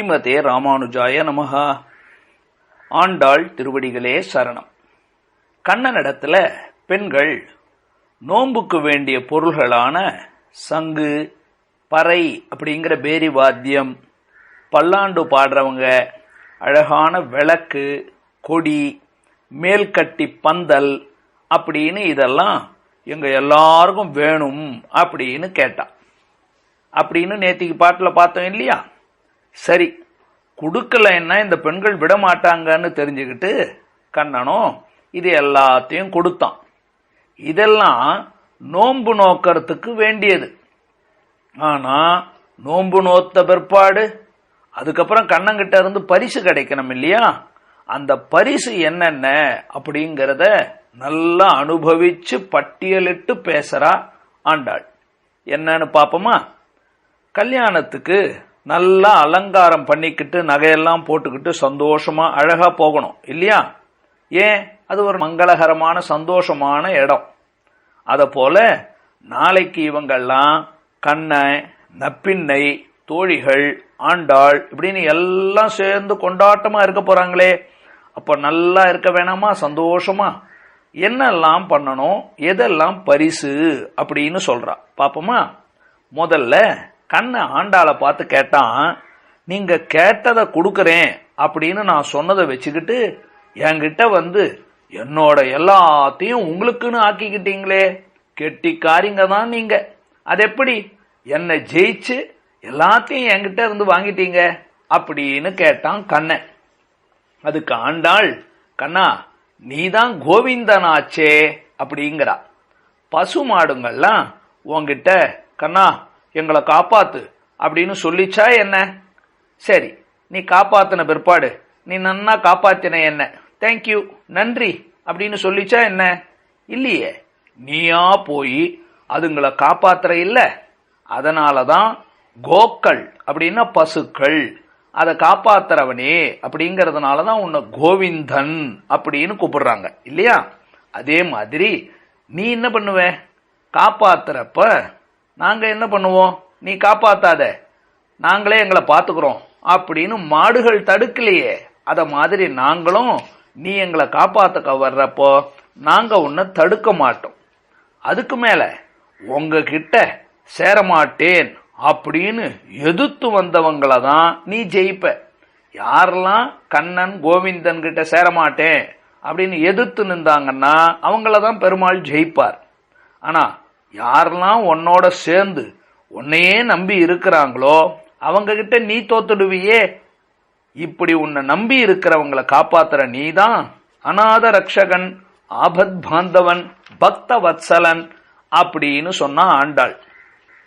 ஸ்ரீமதே ராமானுஜாய நமஹா. ஆண்டாள் திருவடிகளே சரணம். கண்ணனிடத்துல பெண்கள் நோன்புக்கு வேண்டிய பொருள்களான சங்கு பறை அப்படிங்கிற பேரி வாத்தியம் பல்லாண்டு பாடுறவங்க அழகான விளக்கு கொடி மேல்கட்டி பந்தல் அப்படின்னு இதெல்லாம் எங்க எல்லாருக்கும் வேணும் அப்படின்னு கேட்டான் அப்படின்னு நேத்திக்கு பாட்டில் பார்த்தோம் இல்லையா? சரி கொடுக்கலைன்னா இந்த பெண்கள் விட மாட்டாங்கன்னு தெரிஞ்சுக்கிட்டு கண்ணனும் இது எல்லாத்தையும் கொடுத்தான். இதெல்லாம் நோன்பு நோக்கிறதுக்கு வேண்டியது. ஆனால் நோன்பு நோத்த பிற்பாடு அதுக்கப்புறம் கண்ணங்கிட்ட இருந்து பரிசு கிடைக்கணும் இல்லையா? அந்த பரிசு என்னென்ன அப்படிங்கிறத நல்லா அனுபவிச்சு பட்டியலிட்டு பேசுறா ஆண்டாள். என்னன்னு பாப்போமா? கல்யாணத்துக்கு நல்லா அலங்காரம் பண்ணிக்கிட்டு நகையெல்லாம் போட்டுக்கிட்டு சந்தோஷமா அழகா போகணும். இல்லையா? ஏன்? அது ஒரு மங்களகரமான சந்தோஷமான இடம். அத போல நாளைக்கு இவங்கெல்லாம் கண்ணை நப்பின்னை தோழிகள் ஆண்டாள் இப்படின்னு எல்லாம் சேர்ந்து கொண்டாட்டமா இருக்க போறாங்களே. அப்ப நல்லா இருக்க வேணாமா? சந்தோஷமா? என்னெல்லாம் பண்ணணும்? எதெல்லாம் பரிசு? அப்படின்னு சொல்றா. பாப்போமா? முதல்ல கண்ணை ஆண்டாளை பார்த்து கேட்டான் நீங்க கேட்டதை கொடுக்குறேன் அப்படின்னு நான் சொன்னதை வச்சுக்கிட்டு என்கிட்ட வந்து என்னோட எல்லாத்தையும் உங்களுக்குன்னு ஆக்கிக்கிட்டீங்களே கெட்டிக்காரிங்க தான் நீங்க. அது எப்படி? என்னை ஜெயிச்சு எல்லாத்தையும் என்கிட்ட இருந்து வாங்கிட்டீங்க? அப்படின்னு கேட்டான் கண்ணன் அதுக்கு ஆண்டாள் கண்ணா நீதான் கோவிந்தனாச்சே அப்படிங்கிறா. பசு மாடுங்கள்லாம் உங்ககிட்ட கண்ணா எங்களை காப்பாத்து அப்படின்னு சொல்லிச்சா என்ன? சரி நீ காப்பாத்தின பிற்பாடு நீ நன்னா காப்பாத்தின என்ன? தேங்க்யூ நன்றி அப்படின்னு சொல்லிச்சா என்ன? இல்லையே. நீயா போய் அதுங்களை காப்பாத்துற இல்ல. அதனாலதான் கோக்கள் அப்படின்னா பசுக்கள். அதை காப்பாத்துறவனே அப்படிங்கறதுனாலதான் உன்னை கோவிந்தன் அப்படின்னு கூப்பிடுறாங்க. இல்லையா? அதே மாதிரி நீ என்ன பண்ணுவ? காப்பாத்துறப்ப நாங்க என்ன பண்ணுவோம்? நீ காப்பாத்தாத. நாங்களே எங்களை பாத்துக்கிறோம் அப்படின்னு மாடுகள் தடுக்கலையே. அத மாதிரி நாங்களும் நீ எங்களை காப்பாத்துக்க வர்றப்போ நாங்க உன்னை தடுக்க மாட்டோம். அதுக்கு மேல உங்ககிட்ட சேரமாட்டேன் அப்படின்னு எதிர்த்து வந்தவங்கள தான் நீ ஜெயிப்ப. யாரெல்லாம் கண்ணன் கோவிந்தன் கிட்ட சேரமாட்டேன் அப்படின்னு எதிர்த்து நின்றாங்கன்னா அவங்கள தான் பெருமாள் ஜெயிப்பார். ஆனா யாரெல்லாம் உன்னோட சேர்ந்து உன்னையே நம்பி இருக்கிறாங்களோ அவங்க கிட்ட நீ தோத்துடுவியே. இப்படி உன்னை நம்பி இருக்கிறவங்களை காப்பாத்துற நீதான் அநாத ரக்ஷகன் ஆபத் பாந்தவன் பக்த வத்சலன் அப்படின்னு சொன்னா ஆண்டாள்.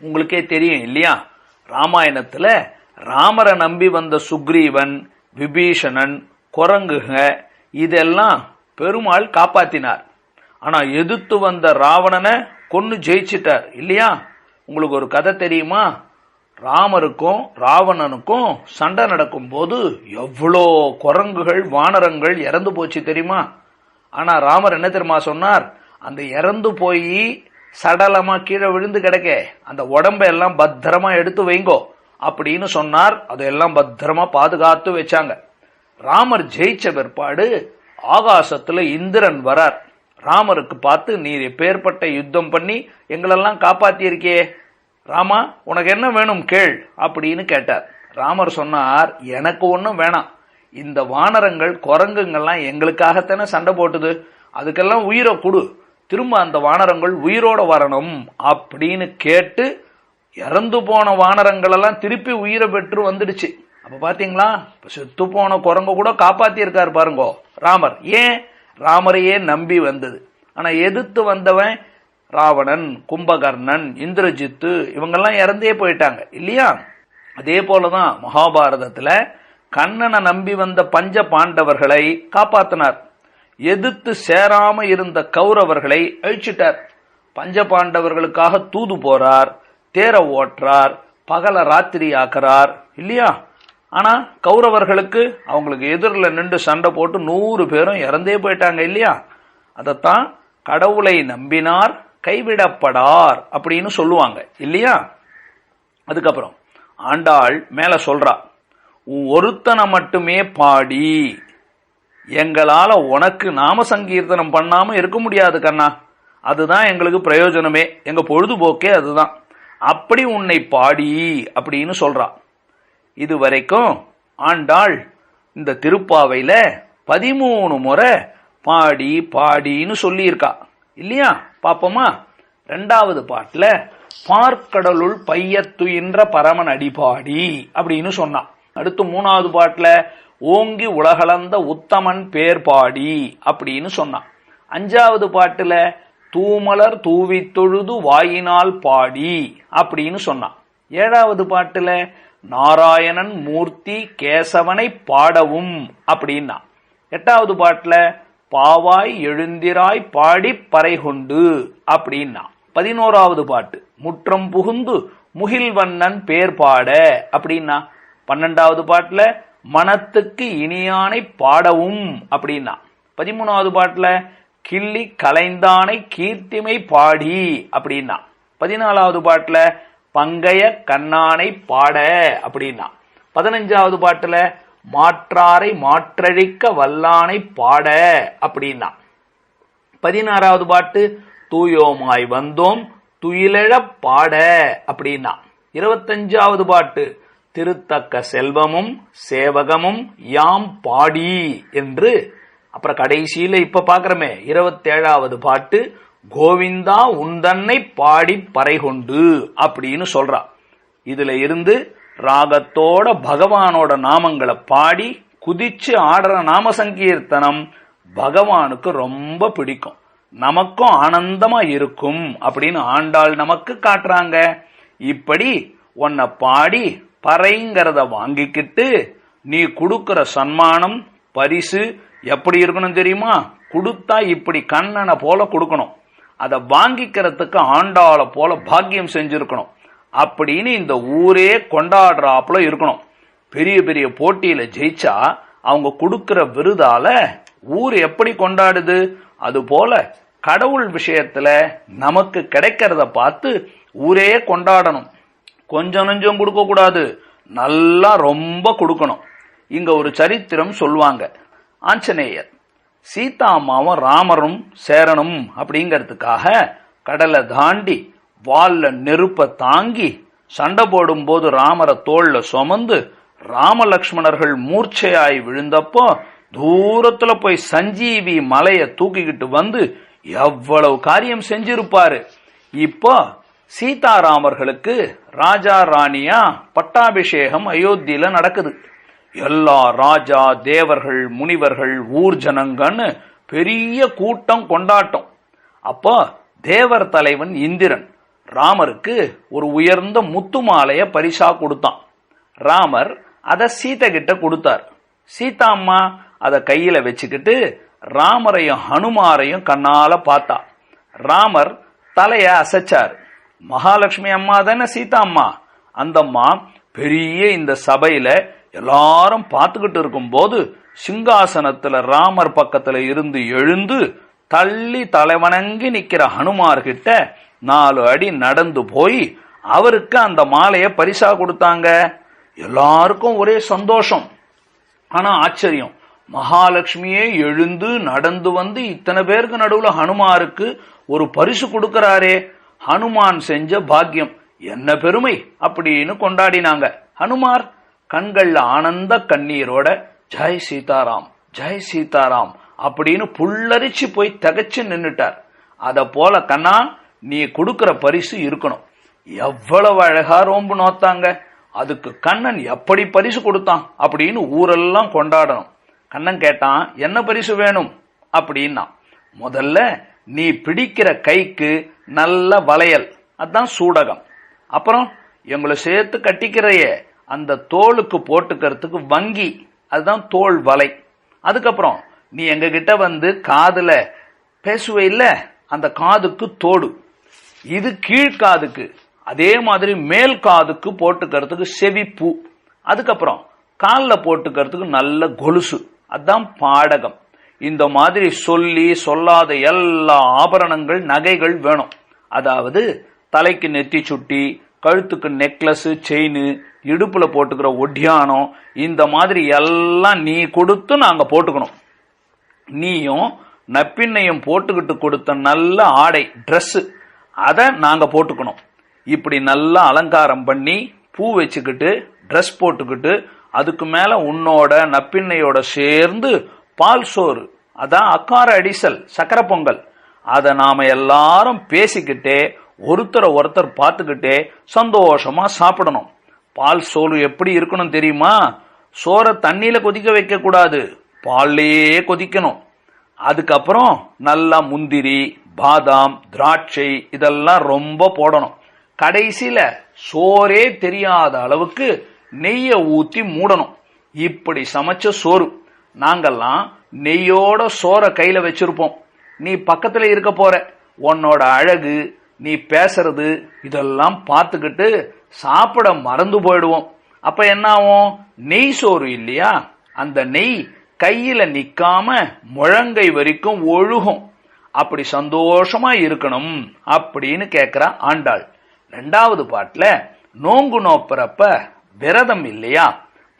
உங்களுக்கே தெரியும் இல்லையா? ராமாயணத்துல ராமரை நம்பி வந்த சுக்ரீவன் விபீஷணன் குரங்குக இதெல்லாம் பெருமாள் காப்பாத்தினார். ஆனா எதிர்த்து வந்த ராவணனை கொன்று ஜெயிச்சிட்டார். இல்லையா? உங்களுக்கு ஒரு கதை தெரியுமா? ராமருக்கும் ராவணனுக்கும் சண்டை நடக்கும் போது எவ்வளோ குரங்குகள் வானரங்கள் இறந்து போச்சு தெரியுமா? ஆனா ராமர் என்ன தெரியுமா சொன்னார்? அந்த இறந்து போய் சடலமா கீழே விழுந்து கிடக்க. அந்த உடம்ப எல்லாம் பத்திரமா எடுத்து வைங்கோ அப்படின்னு சொன்னார். அதையெல்லாம் பத்திரமா பாதுகாத்து வச்சாங்க. ராமர் ஜெயிச்ச பிற்பாடு ஆகாசத்துல இந்திரன் வரார். ராமருக்கு பார்த்து நீர் எப்பேற்பட்ட யுத்தம் பண்ணி எங்களெல்லாம் காப்பாத்தியிருக்கே ராமா உனக்கு என்ன வேணும் கேள் அப்படின்னு கேட்டார். ராமர் சொன்னார் எனக்கு ஒன்றும் வேணாம். இந்த வானரங்கள் குரங்குங்கள்லாம் எங்களுக்காகத்தானே சண்டை போட்டுது. அதுக்கெல்லாம் உயிரை கொடு. திரும்ப அந்த வானரங்கள் உயிரோட வரணும் அப்படின்னு கேட்டு இறந்து போன வானரங்களெல்லாம் திருப்பி உயிரை பெற்று வந்துடுச்சு. அப்போ பாத்தீங்களா? செத்து போன குரங்க கூட காப்பாற்றியிருக்கார் பாருங்கோ ராமர். ஏன்? ராமரையே நம்பி வந்தது. ஆனா எதிர்த்து வந்தவன் ராவணன் கும்பகர்ணன் இந்திரஜித்து இவங்கெல்லாம் இறந்தே போயிட்டாங்க. இல்லையா? அதே போலதான் மகாபாரதத்துல கண்ணனை நம்பி வந்த பஞ்ச பாண்டவர்களை காப்பாத்தினார். எதிர்த்து சேராம இருந்த கௌரவர்களை அழிச்சிட்டார். பஞ்ச பாண்டவர்களுக்காக தூது போறார் தேர ஓட்டுறார் பகல ராத்திரி ஆக்குறார் இல்லையா? ஆனால் கௌரவர்களுக்கு அவங்களுக்கு எதிரில் நின்று சண்டை போட்டு நூறு பேரும் இறந்தே போயிட்டாங்க இல்லையா? அதைத்தான் கடவுளை நம்பினார் கைவிடப்படார் அப்படின்னு சொல்லுவாங்க இல்லையா? அதுக்கப்புறம் ஆண்டாள் மேல சொல்றா ஒருத்தனை மட்டுமே பாடி எங்களால் உனக்கு நாம சங்கீர்த்தனம் பண்ணாம இருக்க முடியாது கண்ணா. அதுதான் எங்களுக்கு பிரயோஜனமே. எங்க பொழுதுபோக்கே அதுதான். அப்படி உன்னை பாடி அப்படின்னு சொல்றா. இதுவரைக்கும் ஆண்டாள் இந்த திருப்பாவையில பதிமூணு முறை பாடி பாடின்னு சொல்லியிருக்கா. இல்லையா? பாப்போமா? ரெண்டாவது பாட்டுல பார்க்கடலுள் பையத்துயின்ற பரமன் அடிபாடி அப்படின்னு சொன்னான் அடுத்து மூணாவது பாட்டுல ஓங்கி உலகளந்த உத்தமன் பேர் பாடி அப்படின்னு சொன்னான் அஞ்சாவது பாட்டுல தூமலர் தூவி தொழுது வாயினால் பாடி அப்படின்னு சொன்னான் ஏழாவது பாட்டுல நாராயணன் மூர்த்தி கேசவனை பாடவும் அப்படின்னா. எட்டாவது பாட்டில் பாவாய் எழுந்திராய் பாடி பறை கொண்டு அப்படின்னா. பதினோராவது பாட்டு முற்றம் புகுந்து முகில்வண்ணன் பேர் பாட அப்படின்னா. பன்னெண்டாவது பாட்டில் மனத்துக்கு இனியானை பாடவும் அப்படின்னா. பதிமூணாவது பாட்டில் கிள்ளி கலைந்தானை கீர்த்திமை பாடி அப்படின்னா. பதினாலாவது பாட்டில் பங்கைய கண்ணானை பாட அப்படின்னா. பதினஞ்சாவது பாட்டுல மாற்றாரை மாற்றழிக்க வல்லானை பாட அப்படின்னா. பதினாறாவது பாட்டு தூயோமாய் வந்தோம் துயிலழ பாட அப்படின்னா. இருபத்தஞ்சாவது பாட்டு திருத்தக்க செல்வமும் சேவகமும் யாம் பாடி என்று. அப்புறம் கடைசியில இப்ப பாக்குறமே இருபத்தேழாவது பாட்டு கோவிந்தா உந்தன்னை பாடி பறை கொண்டு அப்படின்னு சொல்றா. இதுல இருந்து ராகத்தோட பகவானோட நாமங்களை பாடி குதிச்சு ஆடுற நாம சங்கீர்த்தனம் பகவானுக்கு ரொம்ப பிடிக்கும். நமக்கும் ஆனந்தமா இருக்கும் அப்படின்னு ஆண்டாள் நமக்கு காட்டுறாங்க. இப்படி உன்னை பாடி பறைங்கிறத வாங்கிக்கிட்டு நீ கொடுக்கிற சன்மானம் பரிசு எப்படி இருக்கணும் தெரியுமா? கொடுத்தா இப்படி கண்ணனை போல கொடுக்கணும். அதை வாங்கிக்கிறதுக்கு ஆண்டாளை போல பாக்கியம் செஞ்சிருக்கணும். அப்படின்னு இந்த ஊரே கொண்டாடுறாப்புல இருக்கணும். பெரிய பெரிய போட்டியில ஜெயிச்சா அவங்க கொடுக்கிற விருதால ஊர் எப்படி கொண்டாடுது? அது போல கடவுள் விஷயத்துல நமக்கு கிடைக்கிறத பார்த்து ஊரே கொண்டாடணும். கொஞ்சம் நெஞ்சம் கொடுக்க கூடாது. நல்லா ரொம்ப கொடுக்கணும். இங்க ஒரு சரித்திரம் சொல்லுவாங்க. ஆஞ்சநேயர். சீதா அம்மாவும் ராமரும் சேரணும் அப்படிங்கிறதுக்காக கடலை தாண்டி வால்ல நெருப்பை தாங்கி சண்டை போடும்போது ராமரை தோல்ல சுமந்து ராமலக்ஷ்மணர்கள் மூர்ச்சையாய் விழுந்தப்போ தூரத்துல போய் சஞ்சீவி மலைய தூக்கிக்கிட்டு வந்து எவ்வளவு காரியம் செஞ்சிருப்பாரு. இப்போ சீதாராமர்களுக்கு ராஜா ராணியா பட்டாபிஷேகம் அயோத்தியில நடக்குது. எல்லா ராஜா தேவர்கள் முனிவர்கள் ஊர் ஜனங்கன்னு பெரிய கூட்டம் கொண்டாட்டம். அப்போ தேவர் தலைவன் இந்திரன் ராமருக்கு ஒரு உயர்ந்த முத்து மாலைய பரிசா கொடுத்தான். ராமர் அதை சீதை கிட்ட கொடுத்தார். சீதா அம்மா அதை கையில வச்சுக்கிட்டு ராமரையும் ஹனுமாரையும் கண்ணால பார்த்தா. ராமர் தலைய அசைச்சார். மகாலட்சுமி அம்மா தானே சீதா அம்மா? அந்த அம்மா பெரிய இந்த சபையில எல்லாரும் பார்த்துக்கிட்டு இருக்கும்போது சிங்காசனத்துல ராமர் பக்கத்துல இருந்து எழுந்து தள்ளி தலைவணங்கி நிக்கிற ஹனுமார் கிட்ட நாலு அடி நடந்து போய் அவருக்கு அந்த மாலைய பரிசா கொடுத்தாங்க. எல்லாருக்கும் ஒரே சந்தோஷம். ஆனா ஆச்சரியம். மகாலட்சுமியே எழுந்து நடந்து வந்து இத்தனை பேருக்கு நடுவுல ஹனுமாருக்கு ஒரு பரிசு கொடுக்கிறாரே. ஹனுமான் செஞ்ச பாக்கியம். என்ன பெருமை அப்படின்னு கொண்டாடினாங்க. ஹனுமார் கண்கள்ல ஆனந்த கண்ணீரோட ஜெய் சீதாராம் ஜெய் சீதாராம் அப்படின்னு புல்லரிச்சு போய் தகச்சு நின்னுட்டார். அத போல கண்ணா நீ கொடுக்கிற பரிசு இருக்கணும். எவ்வளவு அழகா ரோம்பு நோத்தாங்க. அதுக்கு கண்ணன் எப்படி பரிசு கொடுத்தான்? அப்படின்னு ஊரெல்லாம் கொண்டாடணும். கண்ணன் கேட்டான் என்ன பரிசு வேணும்? அப்படின்னா முதல்ல நீ பிடிக்கிற கைக்கு நல்ல வளையல். அதான் சூடகம். அப்புறம் எங்களை சேர்த்து கட்டிக்கிறையே அந்த தோலுக்கு போட்டுக்கிறதுக்கு வங்கி. அதுதான் தோல் வலை. அதுக்கப்புறம் நீ எங்ககிட்ட வந்து காதில் பேசுவே இல்லை அந்த காதுக்கு தோடு. இது கீழ்காதுக்கு அதே மாதிரி மேல் காதுக்கு போட்டுக்கிறதுக்கு செவிப்பூ. அதுக்கப்புறம் காலில் போட்டுக்கிறதுக்கு நல்ல கொலுசு. அதான் பாடகம். இந்த மாதிரி சொல்லி சொல்லாத எல்லா ஆபரணங்கள் நகைகள் வேணும். அதாவது தலைக்கு நெத்தி சுட்டி கழுத்துக்கு நெக்லஸ் செயின் இடுப்புல போட்டுக்கிற ஒட்டியானம் இந்த மாதிரி எல்லாம் நீ கொடுத்து நாங்க போட்டுக்கணும். நீயும் நப்பின்னையும் போட்டுக்கிட்டு கொடுத்த நல்ல ஆடை ட்ரெஸ்ஸு அதை நாங்க போட்டுக்கணும். இப்படி நல்லா அலங்காரம் பண்ணி பூ வச்சுக்கிட்டு ட்ரெஸ் போட்டுக்கிட்டு அதுக்கு மேல உன்னோட நப்பின்னையோட சேர்ந்து பால் சோறு அதான் அக்கார அடிசல் சக்கரை பொங்கல். அதை நாம எல்லாரும் பேசிக்கிட்டே ஒருத்தரை ஒருத்தர் பார்த்துக்கிட்டே சந்தோஷமா சாப்பிடணும். பால் சோறு எப்படி இருக்கணும் தெரியுமா? சோறை தண்ணியில் கொதிக்க வைக்கக்கூடாது. பால்லையே கொதிக்கணும். அதுக்கப்புறம் நல்லா முந்திரி பாதாம் திராட்சை இதெல்லாம் ரொம்ப போடணும். கடைசியில் சோறே தெரியாத அளவுக்கு நெய்யை ஊற்றி மூடணும். இப்படி சமைச்ச சோறு. நாங்கெல்லாம் நெய்யோட சோறை கையில் வச்சிருப்போம். நீ பக்கத்தில் இருக்க போற. உன்னோட அழகு நீ பேசுறது இதெல்லாம் பார்த்துக்கிட்டு சாப்பிட மறந்து போயிடுவோம். அப்ப என்ன ஆகும் நெய் சோறு இல்லையா? அந்த நெய் கையில நிக்காம முழங்கை வரைக்கும் ஒழுகும். அப்படி சந்தோஷமா இருக்கணும் அப்படின்னு கேக்குறா ஆண்டாள். ரெண்டாவது பாட்டுல நோங்கு நோப்புறப்ப விரதம் இல்லையா?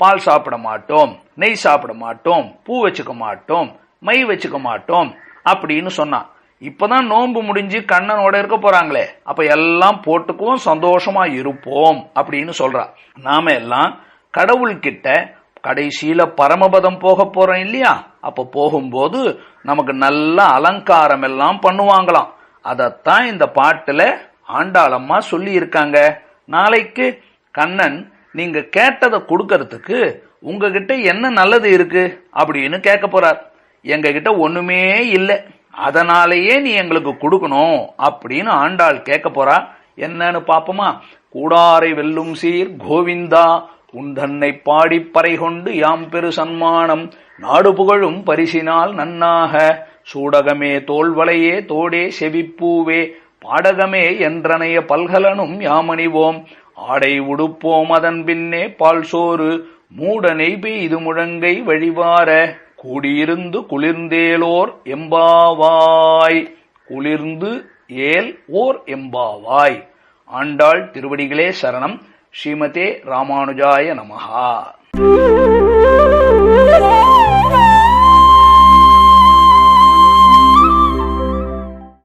பால் சாப்பிட மாட்டோம் நெய் சாப்பிட மாட்டோம் பூ வச்சுக்க மாட்டோம் மை வச்சுக்க மாட்டோம் அப்படின்னு சொன்னான் இப்பதான் நோன்பு முடிஞ்சு கண்ணனோட இருக்க போறாங்களே. அப்ப எல்லாம் போட்டுக்குவோம் சந்தோஷமா இருப்போம் அப்படின்னு சொல்றா. நாம எல்லாம் கடவுள்கிட்ட கடைசியில பரமபதம் போக போறோம் இல்லையா? அப்ப போகும்போது நமக்கு நல்ல அலங்காரம் எல்லாம் பண்ணுவாங்களாம். அதத்தான் இந்த பாட்டுல ஆண்டாளம்மா சொல்லி இருக்காங்க நாளைக்கு கண்ணன் நீங்க கேட்டதை கொடுக்கறதுக்கு உங்ககிட்ட என்ன நல்லது இருக்கு? அப்படின்னு கேட்க போறார். எங்ககிட்ட ஒண்ணுமே இல்லை. அதனாலேயே நீ எங்களுக்கு கொடுக்கணும் அப்படின்னு ஆண்டாள் கேட்க போறா. என்னன்னு பாப்போமா கூடாரை வெல்லும் சீர் கோவிந்தா உன் தன்னை பாடி பறை கொண்டு யாம் பெரு சன்மானம். நாடு புகழும் பரிசினால் நன்னாக. சூடகமே தோல்வளையே தோடே செவிப்பூவே. பாடகமே என்றனைய பல்கலனும் யாமணிவோம். ஆடை உடுப்போம் அதன் பின்னே பால் சோறு. மூட நெய்பெய்து முழங்கை வழிவார. கூடியிருந்து குளிர்ந்தேலோர் எம்பாவாய். குளிர்ந்து ஏல் ஓர் எம்பாவாய். ஆண்டாள் திருவடிகளே சரணம். ஸ்ரீமதே ராமானுஜாய நமஹா.